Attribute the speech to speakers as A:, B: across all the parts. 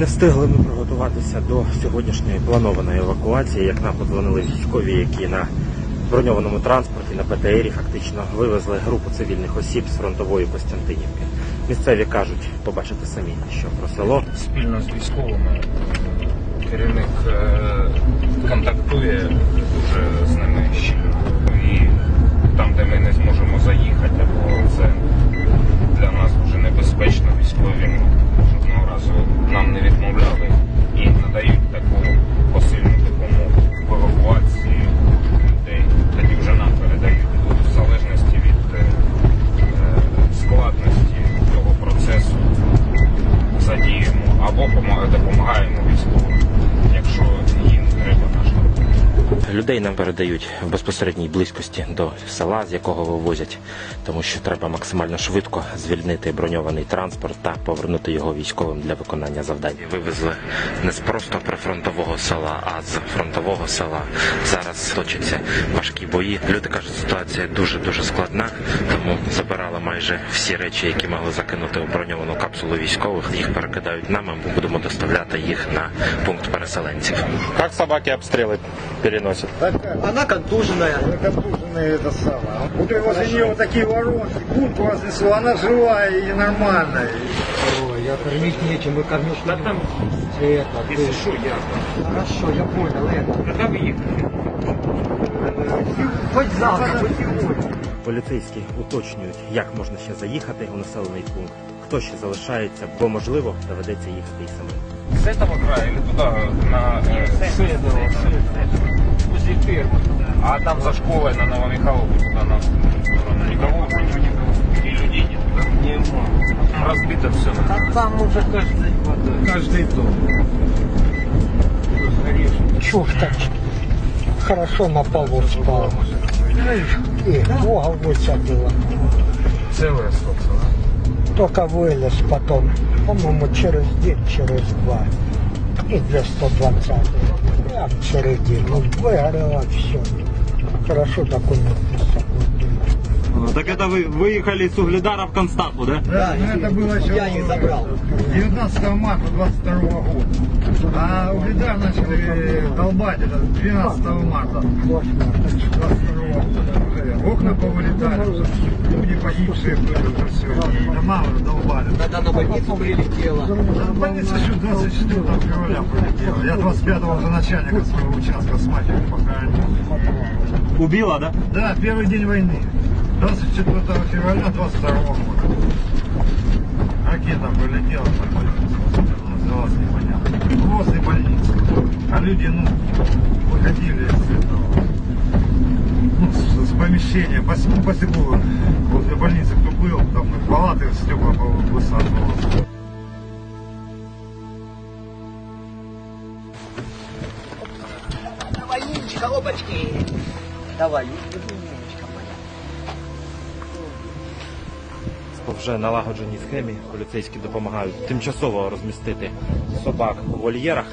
A: Не встигли ми приготуватися до сьогоднішньої планованої евакуації, як нам подзвонили військові, які на броньованому транспорті на БТРі фактично вивезли групу цивільних осіб з фронтової Костянтинівки. Місцеві кажуть, побачите самі, що про село
B: спільно з військовими. Керівник е, контактує дуже з людей нам передають в
A: безпосередній близькості до села, з якого вивозять, тому що треба максимально швидко звільнити броньований транспорт та повернути його військовим для виконання завдань. Вивезли не з просто прифронтового села, а з фронтового села. Зараз точаться важкі бої. Люди кажуть, ситуація дуже дуже складна, тому забирали майже всі речі, які могли закинути у броньовану капсулу військових. Їх перекидають нам. Ми будемо доставляти їх на пункт переселенців. Як собаки обстріли переносять?
C: Она контуженная.
D: Контуженные это самое. Вот и возле нее вот такие воронки, бунт разнесло, она живая и нормальная.
C: Ой, я кормить нечем, вы кормишь да там... Это, ты...
B: що, я
C: Хорошо, я понял, это.
B: Когда ви їхали?
C: Хоть завтра, хоть сегодня.
A: Поліцейські уточнюють, як можна ще заїхати у населений пункт, хто ще залишається, бо можливо доведеться їхати і самим.
B: С этого края или туда, на э, Седово, возле фермы. А там за школой на Новомихайловку туда на сторону никого уже никого. И людей нет, да? Нема. Разбито все.
C: А там уже каждый
B: Каждый дом.
C: Чушь так хорошо на полу спал. И Бога высадила.
B: Целое сколько, да?
C: Только вылез потом, по-моему, через день, через два. И 220. Прям через день. Ну, выгорело все. Хорошо документы с собой.
E: Так это вы выехали с Угледара в Константу, да?
D: Да, но это было еще
C: Я их забрал.
D: 19 марта 22 года. А угледар начали долбать это 12 марта 22 года. Уже Окна повылетали, люди погибшие были уже все. И дома уже долбали.
C: Когда на больницу прилетела.
D: Больница еще 24 февраля прилетела. Я 25-го уже начальника своего участка с матерью похоронил.
E: Убила, да?
D: Да, первый день войны. 24 февраля 22 года. Ракета прилетела, такой, называлась непонятно. Возле больницы. А люди, ну, выходили из этого, ну, с, с помещения, по, всему- по стеклу, возле больницы, кто был, там и палаты стекла высаживалось.
C: Давай, Ниночка, опачки. Давай, Ниночка
A: По вже налагодженій схемі поліцейські допомагають тимчасово розмістити собак у вольєрах,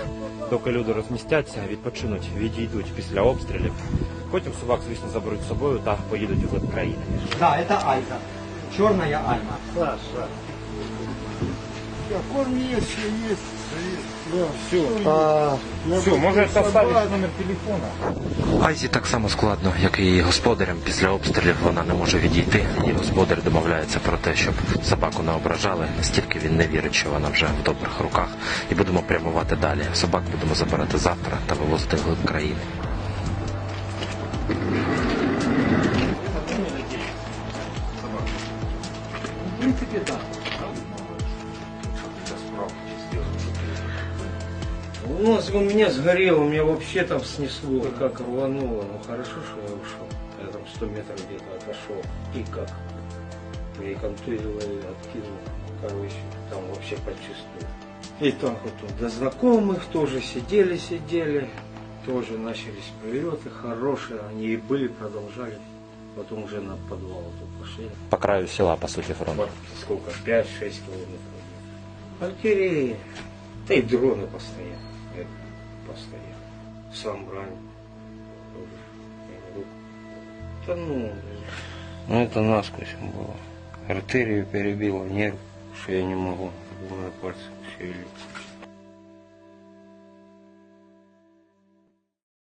A: доки люди розмістяться, відпочинуть, відійдуть після обстрілів. Потім собак, звісно, заберуть з собою та поїдуть у глиб країни.
C: Да, это Альма. Черная Альма.
D: Саша. Корм есть, все есть. Да,
B: Все.
C: А,
B: Все, может оставить номер телефона.
A: Айзі так само складно, як і її господарям. Після обстрілів вона не може відійти. Її господар домовляється про те, щоб собаку не ображали. Настільки він не вірить, що вона вже в добрих руках. І будемо прямувати далі. Собак будемо забирати завтра та вивозити глиб країни.
C: в принципе, да.
F: У нас у меня сгорело, у меня вообще там снесло, как рвануло. Ну хорошо, что я ушел. Я там 100 метров где-то отошел. И как? Я и контузило, и откинул. Короче, там вообще почувствовал. И так вот тут до знакомых тоже сидели, сидели. Тоже начались прилеты хорошие. Они и были, продолжались. Потом уже на подвал тут пошли.
A: По краю села, по суті, фронту.
F: Вот сколько? 5-6 километров. Артиллерии. Да и дроны постоянно. Э, Постоянно. Сам ранен. Да ну, ну это насквозь было. Артерию перебило, нерв, что я не могу. На пальцах шевелить.